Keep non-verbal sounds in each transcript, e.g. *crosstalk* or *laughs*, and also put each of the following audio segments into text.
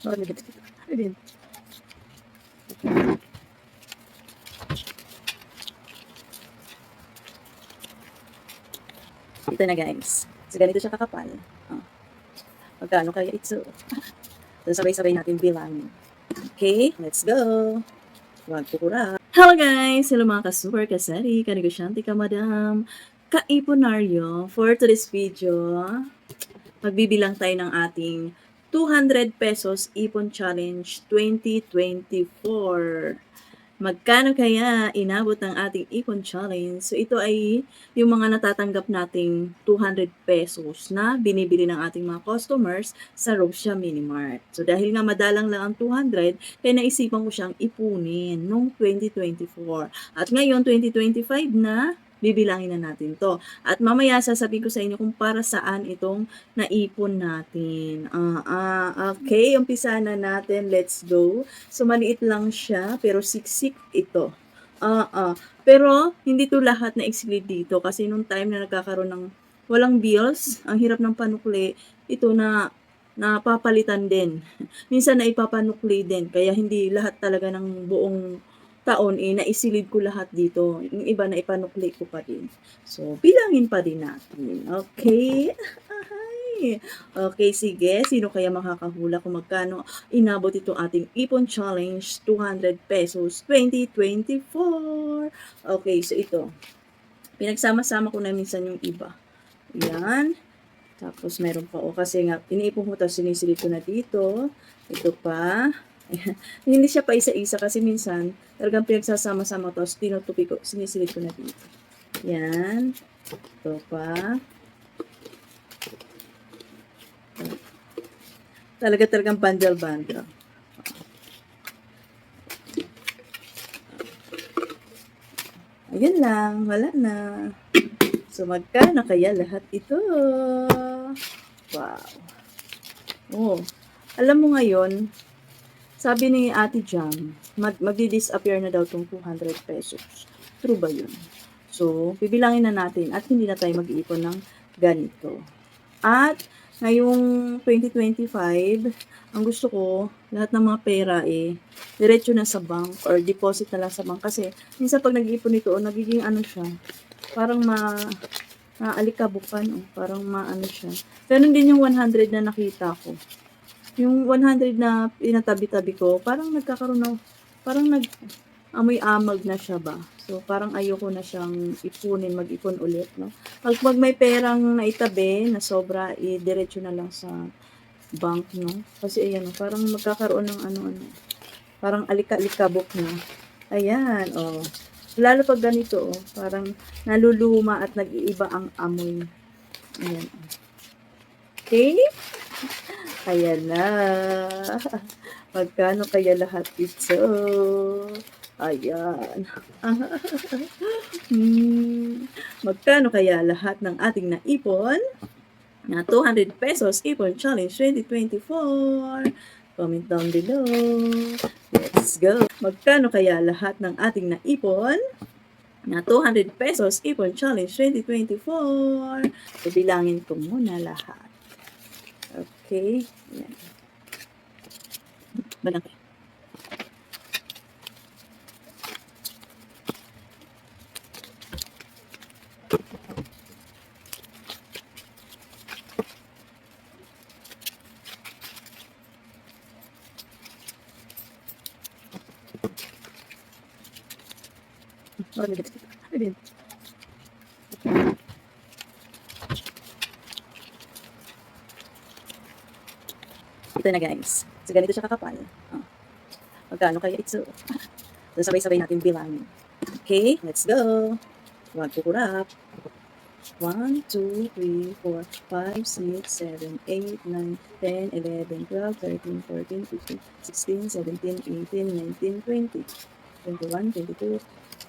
Ito na guys. So ganito siya kakapal. Oh. Magkano kaya ito? *laughs* So sabay-sabay natin bilangin. Okay, let's go. Huwag kukura. Hello guys! Hello mga ka-super, kasari, kanegosyante, ka madam, kaiponaryo. For today's video, magbibilang tayo ng ating 200 pesos ipon challenge 2024. Magkano kaya inabot ng ating ipon challenge? So ito ay yung mga natatanggap nating 200 pesos na binibili ng ating mga customers sa Rosia Mini Mart. So dahil nga madalang lang ang 200, kaya naisipan ko siyang ipunin noong 2024. At ngayon 2025 na, bibilangin na natin to. At mamaya sasabihin ko sa inyo kung para saan itong naipon natin. Ah, ah, okay, umpisa na natin. Let's go. So, maliit lang siya, pero siksik ito. Ah, ah. Pero, hindi to lahat na exclude dito kasi nung time na nagkakaroon ng walang bills, ang hirap ng panukli, ito na napapalitan din. *laughs* Minsan na ipapanukli din, kaya hindi lahat talaga ng buong taon eh, naisilid ko lahat dito. Yung iba na ipanukli ko pa din. So, bilangin pa din natin. Okay? Ay. Okay, sige. Sino kaya makakahula kung magkano inabot itong ating Ipon Challenge 200 pesos 2024? Okay, so ito. Pinagsama-sama ko na minsan yung iba. Yan. Tapos meron pa o kasi nga iniipon ko tapos sinisilid ko na dito. Ito pa. *laughs* Hindi siya pa isa-isa kasi minsan talagang pinagsasama-sama to tinutupi ko, sinisilid ko na dito. Yan. Ito pa. Talaga talagang bundle-bundle. Ayan lang, wala na. So, magkano kaya lahat ito? Wow. Oh, alam mo ngayon, sabi ni Ate Jam, mag magdi-disappear na daw tong 200 pesos. True ba yun? So, bibilangin na natin at hindi na tayo mag-iipon ng ganito. At ngayong 2025, ang gusto ko, lahat ng mga pera eh, diretso na sa bank or deposit na lang sa bank. Kasi, minsan pag nag-iipon ito, nagiging ano siya, parang ma, maalikabok oh, parang maano siya. Pero din yung 100 na nakita ko. Yung 100 na pinatabi-tabi ko, parang nagkakaroon ng, parang nag, amoy amag na siya ba? So, parang ayoko na siyang ipunin, mag-ipon ulit, no? Pag, pag may perang naitabi na sobra, i-diretso na lang sa bank, no? Kasi ayan, no, parang magkakaroon ng ano-ano. Parang alika-alikabok na. Ayan, oh. Lalo pag ganito, oh, parang naluluma at nag-iiba ang amoy. Ayan. oh. Okay? Ayan na. Magkano kaya lahat ito? Ayan. *laughs* hmm. Magkano kaya lahat ng ating naipon? Na 200 pesos ipon challenge 2024. Comment down below. Let's go. Magkano kaya lahat ng ating naipon? Na 200 pesos ipon challenge 2024. So, ko muna lahat. Okay. Yan. Balang kayo. Oh, may Ito na guys. So ganito siya kakapal. Oh. Magkano kaya ito? *laughs* So sabay-sabay natin bilangin. Okay, let's go. Huwag kukurap. 1, 2, 3, 4, 5, 6, 7, 8, 9, 10, 11, 12, 13, 14, 15, 16, 17, 18, 19, 20, 21, 22,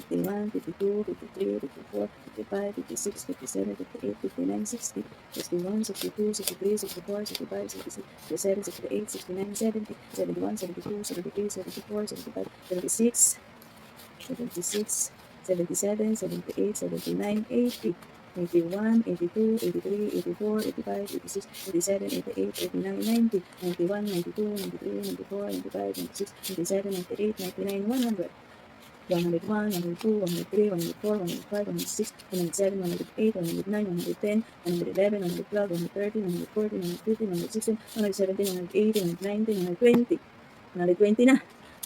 51, 52, 53, 54, 55, 56, 57, 58, 59, 60, 61, 62, 63, 64, 65, 66, 67, 68, 69, 70, 71, 72, 73, 74, 75, 76, 76, 77, 78, 79, 80, 81, 82, 83, 84, 85, 86, 87, 88, 89, 90, 91, 92, 93, 94, 95, 96, 97, 98, 99, 100. 101, 102, 103, 104, 105, 106, 107, 108, 109, 110, 111, 112, 113, 114, 115, 116, 117, 118, 119, 120. 120 na.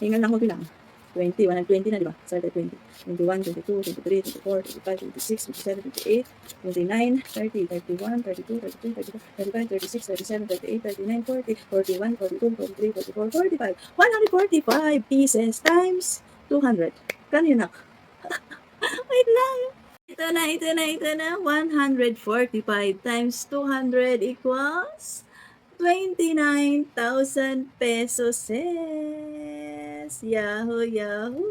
Hingal lang ko bilang. 20, 120 na, di ba? Start at 20. 21, 22, 23, 24, 25, 26, 27, 28, 29, 30, 31, 32, 33, 34, 35, 36, 37, 38, 39, 40, 41, 42, 43, 44, 45. 145 pieces times 200. Kano yun, nak? Wait lang. Ito na, ito na, ito na. 145 times 200 equals 29,000 pesos. Yahoo, yahoo.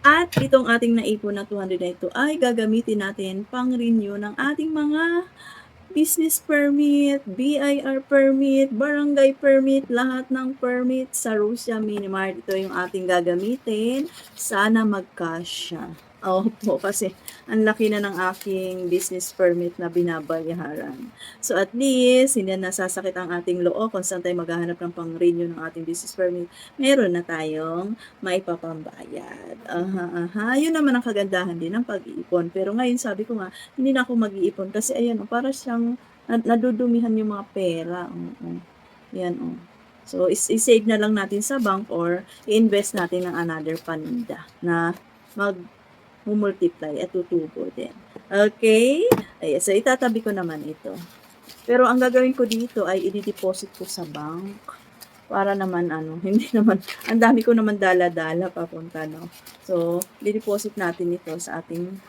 At itong ating naipon na 200 na ito ay gagamitin natin pang renew ng ating mga business permit, BIR permit, barangay permit, lahat ng permit sa Rusia Minimart. Ito yung ating gagamitin. Sana magkasya. Opo, kasi ang laki na ng aking business permit na binabayaran. So at least, hindi na nasasakit ang ating loo kung saan tayo maghahanap ng pang-renew ng ating business permit. Meron na tayong maipapambayad. Aha, aha. Yun naman ang kagandahan din ng pag-iipon. Pero ngayon sabi ko nga, hindi na ako mag-iipon kasi ayan, oh, para siyang nad- nadudumihan yung mga pera. Oo. Yan, oh. So, is- i-save na lang natin sa bank or i-invest natin ng another paninda na mag multiply at tutubo din. Okay? Ay, so itatabi ko naman ito. Pero ang gagawin ko dito ay i-deposit ko sa bank para naman ano, *laughs* hindi naman, ang dami ko naman dala-dala papunta, no? So, i-deposit natin ito sa ating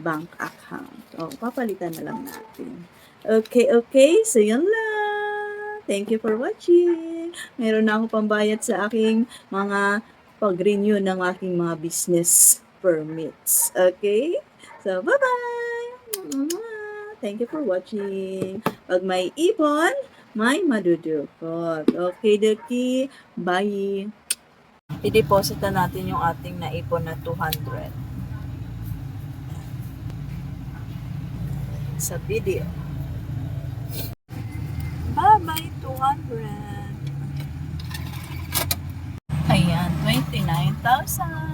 bank account. O, papalitan na lang natin. Okay, okay. So, yun lang. Thank you for watching. Meron na ako pambayad sa aking mga pag-renew ng aking mga business permits. Okay? So, bye-bye! Thank you for watching. Pag may ipon, may madudukot. Okay, Duki? Bye! I-deposit na natin yung ating naipon na 200. Sa video. Bye-bye, 200. Ayan, 29,000.